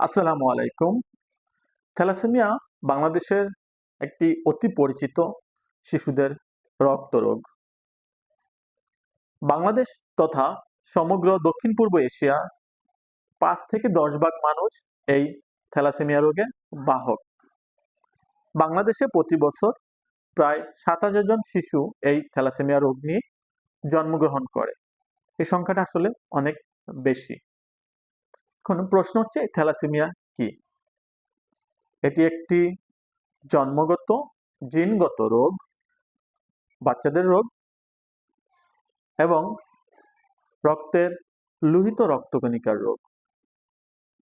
আসসালামু আলাইকুম। থ্যালাসেমিয়া বাংলাদেশের একটি অতি পরিচিত শিশুদের রক্ত রোগ। বাংলাদেশ তথা সমগ্র দক্ষিণ পূর্ব এশিয়া পাঁচ থেকে দশ ভাগ মানুষ এই থ্যালাসেমিয়া রোগে বাহক। বাংলাদেশে প্রতি বছর প্রায় সাত হাজার জন শিশু এই থ্যালাসেমিয়া রোগ নিয়ে জন্মগ্রহণ করে। এই সংখ্যাটা আসলে অনেক বেশি। এখন প্রশ্ন হচ্ছে থ্যালাসেমিয়া কি? এটি একটি জন্মগত, জিনগত রোগ, বাচ্চাদের রোগ এবং রক্তের লোহিত রক্তকণিকার রোগ।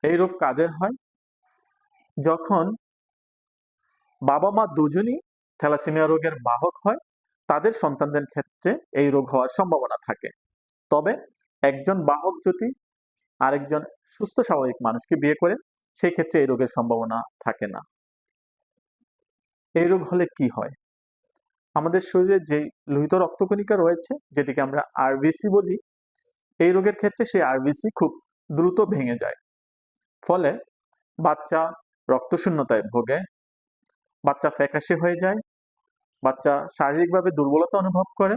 এই রোগ কাদের হয়? যখন বাবা মা দুজনই থ্যালাসেমিয়া রোগের বাহক হয়, তাদের সন্তানদের ক্ষেত্রে এই রোগ হওয়ার সম্ভাবনা থাকে। তবে একজন বাহক যদি আরেকজন সুস্থ স্বাভাবিক মানুষকে বিয়ে করেন সেই ক্ষেত্রে এই রোগের সম্ভাবনা থাকে না। এই রোগ হলে কি হয়? আমাদের শরীরে যে লোহিত রক্তকণিকা রয়েছে, যেটিকে আমরা আরবিসি বলি, এই রোগের ক্ষেত্রে সেই আরবিসি খুব দ্রুত ভেঙে যায়। ফলে বাচ্চা রক্তশূন্যতায় ভোগে, বাচ্চা ফ্যাকাশে হয়ে যায়, বাচ্চা শারীরিকভাবে দুর্বলতা অনুভব করে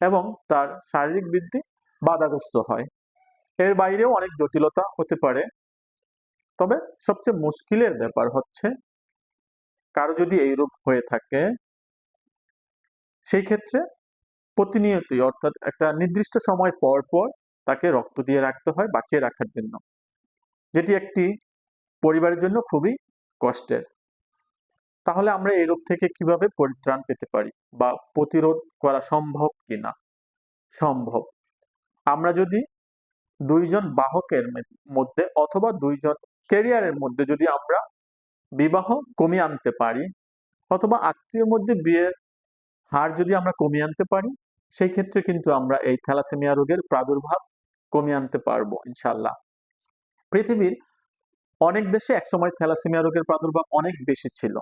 এবং তার শারীরিক বৃদ্ধি বাধাগ্রস্ত হয়। এর বাইরেও অনেক জটিলতা হতে পারে। তবে সবচেয়ে মুশকিলের ব্যাপার হচ্ছে, কারও যদি এই রোগ হয়ে থাকে সেই ক্ষেত্রে প্রতিনিয়তই অর্থাৎ একটা নির্দিষ্ট সময় পর পর তাকে রক্ত দিয়ে রাখতে হয়, বাঁচিয়ে রাখার জন্য। যেটি একটি পরিবারের জন্য খুবই কষ্টের। তাহলে আমরা এই রোগ থেকে কীভাবে পরিত্রাণ পেতে পারি বা প্রতিরোধ করা সম্ভব কিনা? সম্ভব। আমরা যদি দুইজন বাহকের মধ্যে অথবা দুইজন ক্যারিয়ারের মধ্যে যদি আমরা বিবাহ কমিয়ে আনতে পারি অথবা আত্মীয় মধ্যে বিয়ের হার যদি আমরা কমিয়ে আনতে পারি, সেই ক্ষেত্রে কিন্তু আমরা এই থ্যালাসেমিয়া রোগের প্রাদুর্ভাব কমিয়ে আনতে পারব ইনশাল্লাহ পৃথিবীর অনেক দেশে একসময় থ্যালাসেমিয়া রোগের প্রাদুর্ভাব অনেক বেশি ছিল।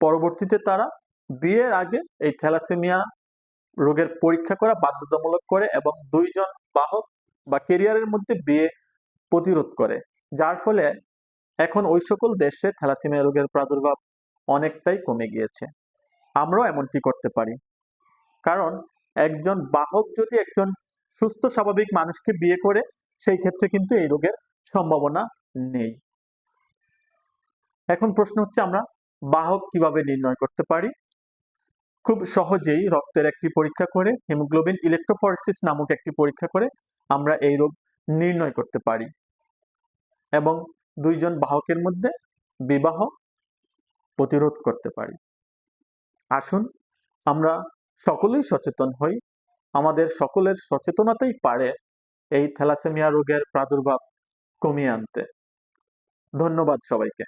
পরবর্তীতে তারা বিয়ের আগে এই থ্যালাসেমিয়া রোগের পরীক্ষা করা বাধ্যতামূলক করে এবং দুইজন বাহক বা কেরিয়ারের মধ্যে বিয়ে প্রতিরোধ করে। যার ফলে এখন ওই সকল দেশে থ্যালাসেমিয়া রোগের প্রাদুর্ভাব অনেকটাই কমে গিয়েছে। আমরাও এমনটি করতে পারি। কারণ একজন বাহক যদি একজন সুস্থ, স্বাভাবিক মানুষকে বিয়ে করে, সেই ক্ষেত্রে কিন্তু এই রোগের সম্ভাবনা নেই। এখন প্রশ্ন হচ্ছে, আমরা বাহক কীভাবে নির্ণয় করতে পারি? খুব সহজেই রক্তের একটি পরীক্ষা করে, হিমোগ্লোবিন ইলেকট্রোফরেসিস নামক একটি পরীক্ষা করে আমরা এই রোগ নির্ণয় করতে পারি। এবং দুইজন বাহকের মধ্যে বিবাহ প্রতিরোধ করতে পারি। আসুন, আমরা সকলেই সচেতন হই। আমাদের সকলের সচেতনতাই পারে এই থ্যালাসেমিয়া রোগের প্রাদুর্ভাব কমিয়ে আনতে। ধন্যবাদ সবাইকে।